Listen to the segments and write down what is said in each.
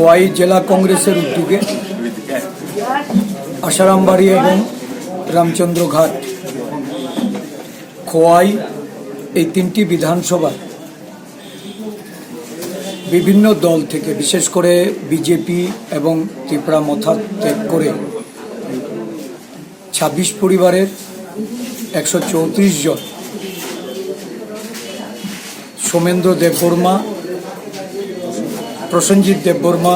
খোয়াই জেলা কংগ্রেসের উদ্যোগে আশারামবাড়ি এবং রামচন্দ্র ঘাট। খোয়াই এই তিনটি বিধানসভা বিভিন্ন দল থেকে, বিশেষ করে বিজেপি এবং ত্রিপুরা মথা ত্যাগ করে ছাব্বিশ পরিবারের একশো চৌত্রিশ জন। সোমেন্দ্র দেববর্মা প্রসেনজিৎ দেববর্মা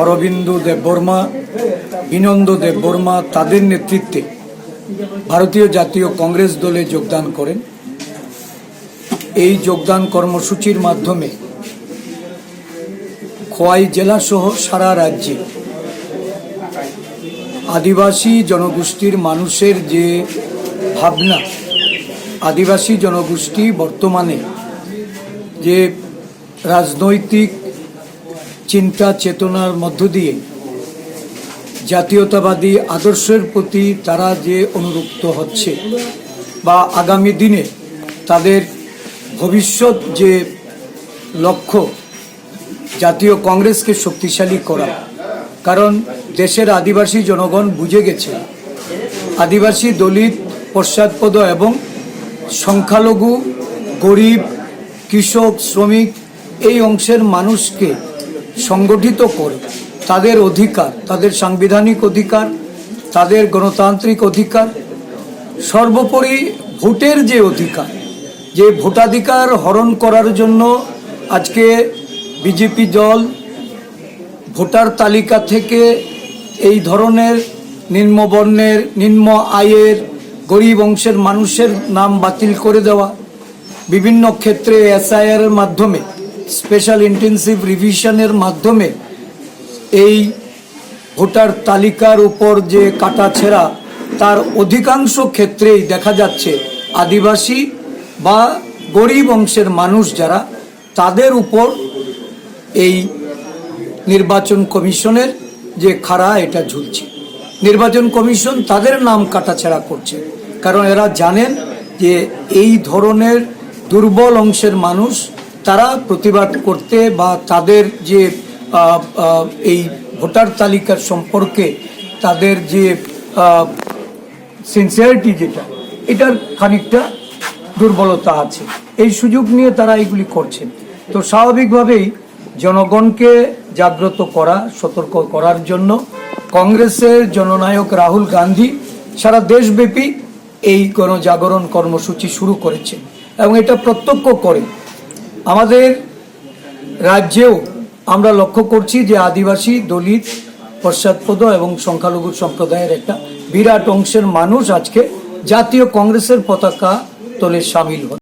অরবিন্দু দেববর্মা বিনন্দ দেববর্মা তাদের নেতৃত্বে ভারতীয় জাতীয় কংগ্রেস দলে যোগদান করেন। এই যোগদান কর্মসূচির মাধ্যমে খোয়াই জেলাসহ সারা রাজ্যে আদিবাসী জনগোষ্ঠীর মানুষের যে ভাবনা, আদিবাসী জনগোষ্ঠী বর্তমানে যে রাজনৈতিক চিন্তা চেতনার মধ্য দিয়ে জাতীয়তাবাদী আদর্শের প্রতি তারা যে অনুরুক্ত হচ্ছে বা আগামী দিনে তাদের ভবিষ্যৎ যে লক্ষ্য জাতীয় কংগ্রেসকে শক্তিশালী করা। কারণ দেশের আদিবাসী জনগণ বুঝে গেছে, আদিবাসী দলিত, পশ্চাৎপদ এবং সংখ্যালঘু, গরিব, কৃষক, শ্রমিক এই অংশের মানুষকে সংগঠিত করে, তাদের অধিকার, তাদের সাংবিধানিক অধিকার, তাদের গণতান্ত্রিক অধিকার, সর্বোপরি ভোটের যে অধিকার, যে ভোটাধিকার হরণ করার জন্য আজকে বিজেপি দল ভোটার তালিকা থেকে এই ধরনের নিম্নবর্ণের নিম্ন আয়ের, গরিব অংশের মানুষের নাম বাতিল করে দেওয়া, বিভিন্ন ক্ষেত্রে এসআইআর মাধ্যমে স্পেশাল ইন্টেন্সিভ রিভিশনের মাধ্যমে এই ভোটার তালিকার উপর যে কাটাছেড়া তার অধিকাংশ ক্ষেত্রেই দেখা যাচ্ছে আদিবাসী বা গরিব অংশের মানুষ যারা, তাদের উপর এই নির্বাচন কমিশনের যে খাড়া, এটা ঝুলছে। নির্বাচন কমিশন তাদের নাম কাটাছেড়া করছে, কারণ এরা জানেন যে এই ধরনের দুর্বল অংশের মানুষ তারা প্রতিবাদ করতে বা তাদের যে এই ভোটার তালিকার সম্পর্কে তাদের যে সিনসিয়ারিটি যেটা, এটার খানিকটা দুর্বলতা আছে। এই সুযোগ নিয়ে তারা এগুলি করছেন। তো স্বাভাবিকভাবেই জনগণকে জাগ্রত করা, সতর্ক করার জন্য কংগ্রেসের জননায়ক রাহুল গান্ধী সারা দেশব্যাপী এই গণজাগরণ কর্মসূচি শুরু করেছে এবং এটা প্রত্যক্ষ করে আমাদের রাজ্যেও আমরা লক্ষ্য করছি যে আদিবাসী, দলিত, পশ্চাৎপদ এবং সংখ্যালঘু সম্প্রদায়ের একটা বিরাট অংশের মানুষ আজকে জাতীয় কংগ্রেসের পতাকা তোলে সামিল হচ্ছে।